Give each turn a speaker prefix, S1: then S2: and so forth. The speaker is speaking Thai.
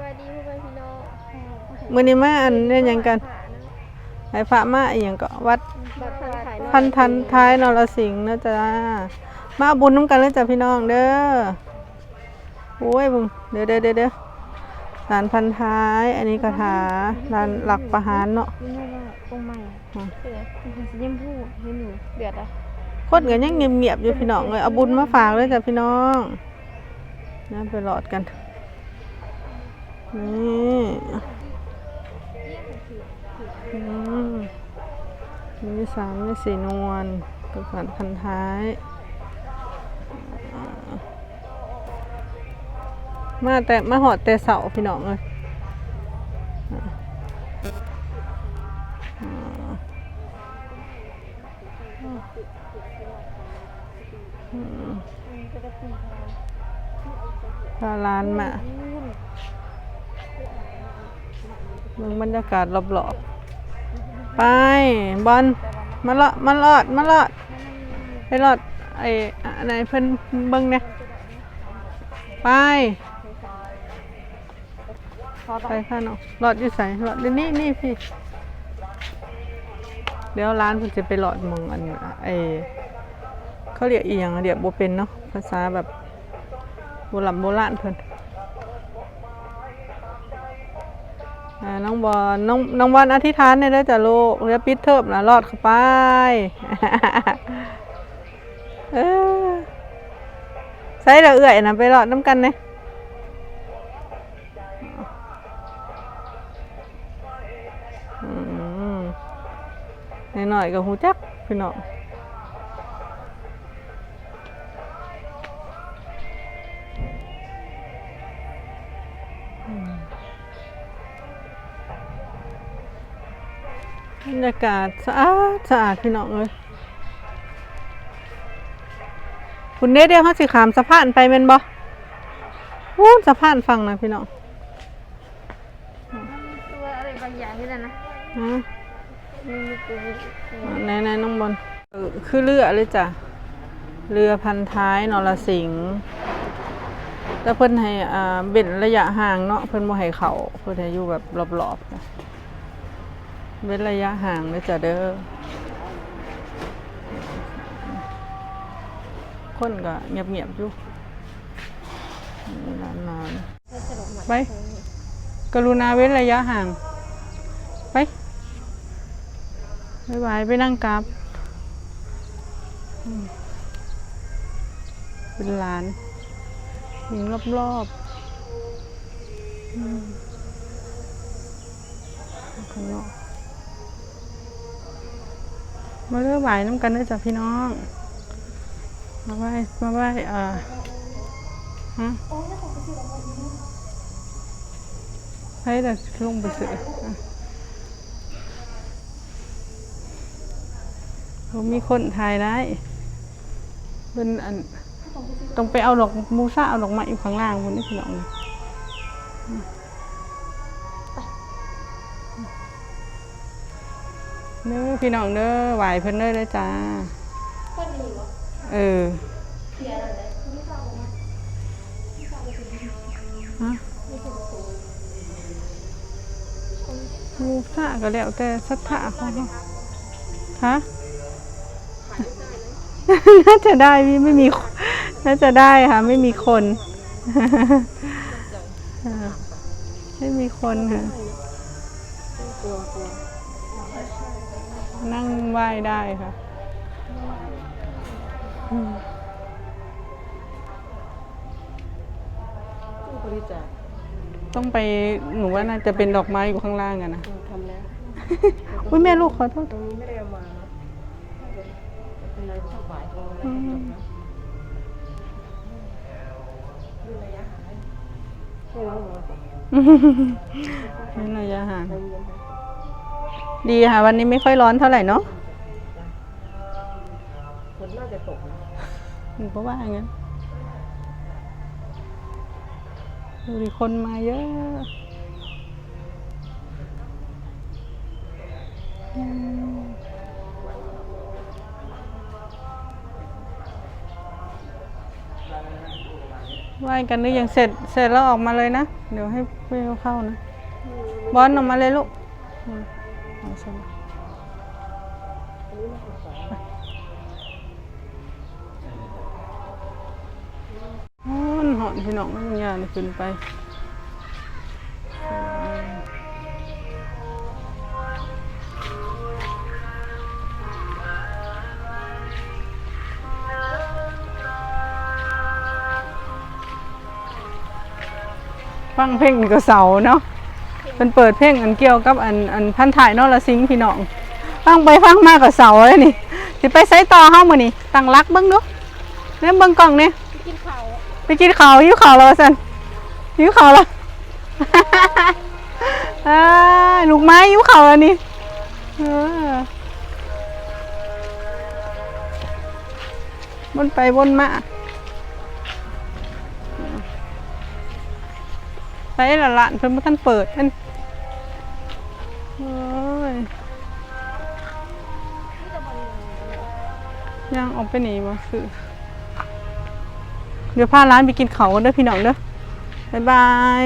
S1: วัสดีพ่อแม่พี่น้อง
S2: มื้อนี้มาอันเนี่ยหยังกันให้พระมาอีหยังก็วัด
S1: บัตรพันขาย
S2: พันทันท้ายนรสิงห์นะจ๊ะมาเอาบุญน้ำกันเลยจ้ะพี่น้องเด้อโอ้ยบุญเดี๋ยวเดี๋ยวเดี๋ยวเดี๋ยวลานพันท้าย อันนี้กระถาลานหลักประหารเนาะ
S1: นี่ไม่ว่าตรงใหม่
S2: อืม
S1: เป็นไงมันสียิ้มพูดยิ้มหนูเดือดอะ
S2: คนก็ยังเงียบๆอยู่พี่น้องเลยเอาบุญมาฝากเลยจ้ะพี่น้องนะไปหลอดกัน นี่มีสามมีสีนวลกับสันพันท้าย มาแต่มาหอดแต่เสาพี่น้องเลยพาลานมา มืองบรรยากาศรอบๆ ไป บอลมาละมาลอดมาลอดไปลอดไอ้อะไรเพิ่นเบิ่งเนี่ยไปไปค่ะน้องหลอดอยู่ใส่หลอดนี่นี่พี่ เดี๋ยวร้านเพิ่นจะไปหลอดหมองอันไอเขาเรียกอีหยังเรียกโบเป็นเนาะภาษาแบบโบราณโบราณเพิ่น อ่าน้องบอลน้องน้องบอลอธิษฐานได้เด้จ้ะลูกเรือปิดเทิบนะรอดเข้าไปเออใส่ละเอื่อยนะไปรอดน้ำกันเนี่ยหน่อยๆก็หูจักพี่น้องอืม บรรยากาศสะอาดสะอาดพี่น้องเลยคุณเด้เดียวเขาสิขามสะพานไปเป็นบ่วู้นสะพานฟังนะพี่น้อง
S1: ตัวอะไรบางอย่างนี่แหละนะ
S2: ฮะ
S1: มีมีตัวมี
S2: ไหนไหนน้องบอลเออคือเรือเลยจ้ะเรือพันท้ายนรสิงห์แต่เพิ่นให้อ่าเบ็นระยะห่างเนาะเพิ่นบ่ให้เขาเพิ่นให้อยู่แบบรอบๆจ้ะ เว้นระยะห่างเลยจ้ะเด้อคนก็เงียบๆอยู่นานๆไป กรุณาเว้นระยะห่าง ไปบายบายไปนั่งกราบเป็นหลานยิงรอบๆข้างนอก มาเลือกไหวน้ำกันเด้อจ้ะพี่น้อง มาไหวมาไหวเอ่อฮะให้แต่ลงไปซื้ออะผมมีคนถ่ายได้เป็นอันต้องไปเอาดอกมูซ่าเอาดอกไม้อยู่ข้างล่างบนนี่พี่น้อง เด้อพี่น้องเด้อไหวเพิ่นเด้อเด้อจ้าเออฮะมูซ่าก็แล้วแต่ศรัทธาของเขาฮะน่าจะได้พี่ไม่มีคนน่าจะได้ค่ะ ไม่มีคนเออไม่มีคนค่ะ นั่งไหว้ได้ค่ะอืม
S3: บริจาค
S2: ต้องไปหนูว่าน่าจะเป็นดอกไม้อยู่ข้างล่างอะนะ
S3: ทำแล้ว
S2: อุ้ยแม่ลูกขอโทษ
S3: ตรงนี้ไม่ได้เอามาเป็นไรชอบบ่ายตรงนั้น
S2: อืม
S3: ดูระยะห่างให้น้องหนู
S2: นี่ระยะห่าง
S3: ใจเย็นนะ
S2: ดีค่ะ วันนี้ไม่ค่อยร้อนเท่าไหร่เนาะ
S3: ฝนน่าจะตกนะ
S2: หนูก็ว่าอย่างนั้นดูดิคนมาเยอะอืมไหว้กันหรือยังเสร็จเสร็จแล้วออกมาเลยนะ เดี๋ยวให้เพื่อนเข้านะ บอลออกมาเลยลูกอืมเอา ใช่ไหมอนหอนพี่น้องมันยานขึ้นไปฟังเพลงก็เสาเนาะ เป็นเปิดเพลงอันเกี่ยวกับอันอันพันถ่ายนอละซิงพี่น้องฟังไปฟังมากกับเสาเลยนี่สิไปไซต่อเฮ้ามือนี่ตั้งรักเบิ้งดูเนี่ยเบิ้งกล่องเนี่ยไป
S1: กินข้าว
S2: ไปกินข้าวหิวข้าวแล้วสันหิวข้าวแล้วอ่าลูกไม้หิวข้าวแล้วนี่เออวนไปวนมา ไปละละเพิ่นบ่ทันเปิดเพิ่นโอ้ยยังออกไปหนีมาซื้อเดี๋ยวพาร้านไปกินเขากันเด้อพี่น้องเด้อบ๊ายบาย